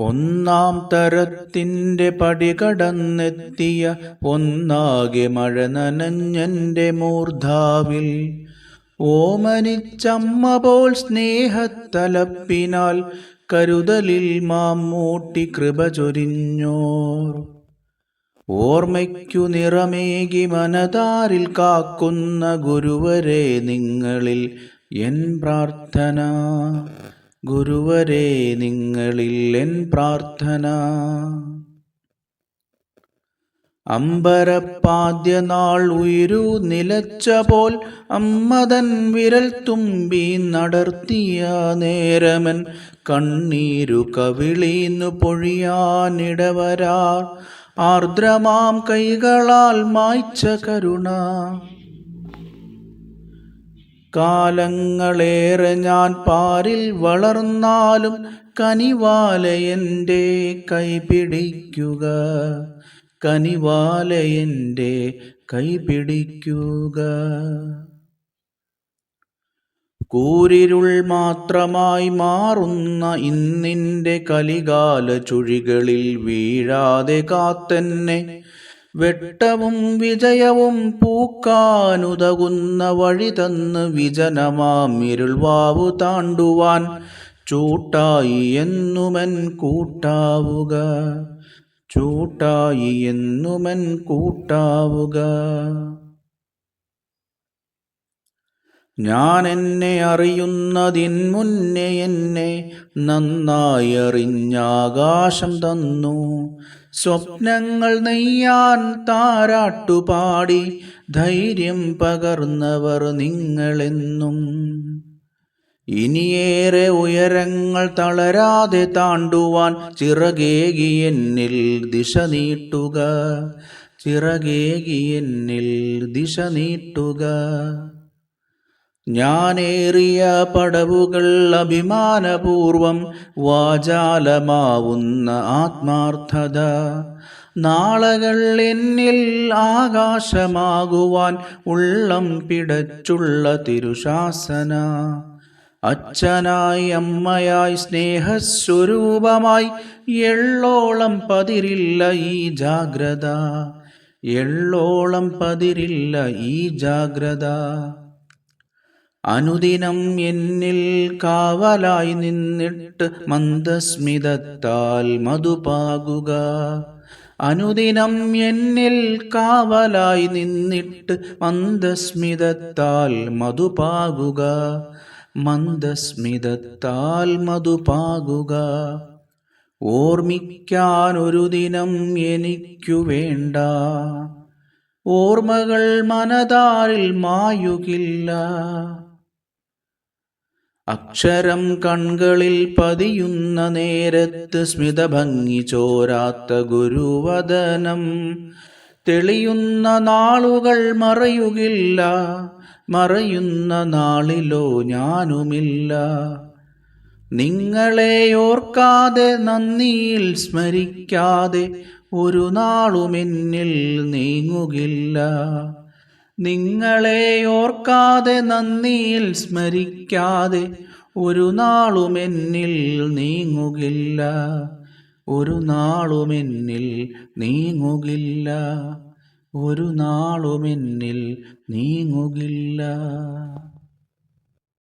ഒന്നാം തരത്തിന്റെ പടി കടന്നെത്തിയ ഒന്നാകെ മഴ നനഞ്ഞെന്റെ മൂർധാവിൽ. ഓമനിച്ചമ്മ പോൽ സ്നേഹത്തലപ്പിനാൽ കരുതലിൽ മാമ്മൂട്ടി കൃപ ചൊരിഞ്ഞോർ. ഓർമ്മയ്ക്കു നിറമേകി മനതാരിൽ കാക്കുന്ന ഗുരുവരെ നിങ്ങളിൽ എൻ പ്രാർത്ഥന. ഗുരുവരെ നിങ്ങളിൽ എൻ പ്രാർത്ഥന. അമ്പരപ്പാദ്യനാൾ ഉയരു നിലച്ച പോൽ അമ്മതൻ വിരൽ തുമ്പി നടർത്തിയ നേരമൻ കണ്ണീരു കവിളീന്നു പൊഴിയാനിടവരാർ ആർദ്രമാം കൈകളാൽ മായ്ച്ച കരുണ. കാലങ്ങളേറെ ഞാൻ പാരിൽ വളർന്നാലും കനിവാലയന്റെ കൈപിടിക്കുക. കനിവാലയന്റെ കൈപിടിക്കുക. കൂരിരുൾ മാത്രമായി മാറുന്ന ഇന്നിന്റെ കലികാല ചുഴികളിൽ വീഴാതെ കാത്തെന്നെ വെട്ടവും വിജയവും പൂക്കാനുതകുന്ന വഴി തന്ന് വിജനമാം ഇരുൾവാവു താണ്ടുവാൻ ചൂട്ടായി എന്നുമൻ കൂട്ടാവുക. ചൂട്ടായി എന്നുമൻ കൂട്ടാവുക. ഞാൻ എന്നെ അറിയുന്നതിൻ മുന്നേ എന്നെ നന്നായി അറിഞ്ഞാകാശം തന്നു. സ്വപ്നങ്ങൾ നെയ്യാൻ താരാട്ടുപാടി ധൈര്യം പകർന്നവർ നിങ്ങളെന്നും. ഇനിയേറെ ഉയരങ്ങൾ തളരാതെ താണ്ടുവാൻ ചിറകേകി എന്നിൽ ദിശ നീട്ടുക. ചിറകേകി എന്നിൽ ദിശ നീട്ടുക. ഞാനേറിയ പടവുകൾ അഭിമാനപൂർവം വാചാലമാവുന്ന ആത്മാർത്ഥത. നാളകൾ എന്നിൽ ആകാശമാകുവാൻ ഉള്ളം പിടച്ചുള്ള തിരുശാസന. അച്ഛനായി അമ്മയായി സ്നേഹസ്വരൂപമായി എള്ളോളം പതിരില്ല ഈ ജാഗ്രത. എള്ളോളം പതിരില്ല ഈ ജാഗ്രത. അനുദിനം എന്നിൽ കാവലായി നിന്നിട്ട് മന്ദസ്മിതത്താൽ മധുപാകുക. അനുദിനം എന്നിൽ കാവലായി നിന്നിട്ട് മന്ദസ്മിതത്താൽ മധുപാകുക. മന്ദസ്മിതത്താൽ മധുപാകുക. ഓർമ്മിക്കാൻ ഒരു ദിനം എനിക്കു വേണ്ട. ഓർമ്മകൾ മനതാരിൽ മായുകില്ല. അക്ഷരം കൺകളിൽ പതിയുന്ന നേരത്ത് സ്മിതഭംഗി ചോരാത്ത ഗുരുവദനം. തെളിയുന്ന നാളുകൾ മറയുകില്ല മറയുന്ന നാളിലോ ഞാനുമില്ല. നിങ്ങളെ ഓർക്കാതെ നന്ദിയിൽ സ്മരിക്കാതെ ഒരു നാളുമെന്നിൽ നീങ്ങുകില്ല. നിങ്ങളെ ഓർക്കാതെ നന്ദിയിൽ സ്മരിക്കാതെ ഒരു നാളും എന്നിൽ നീങ്ങുകില്ല. ഒരു നാളും എന്നിൽ നീങ്ങുകില്ല. ഒരു നാളും എന്നിൽ നീങ്ങുകില്ല.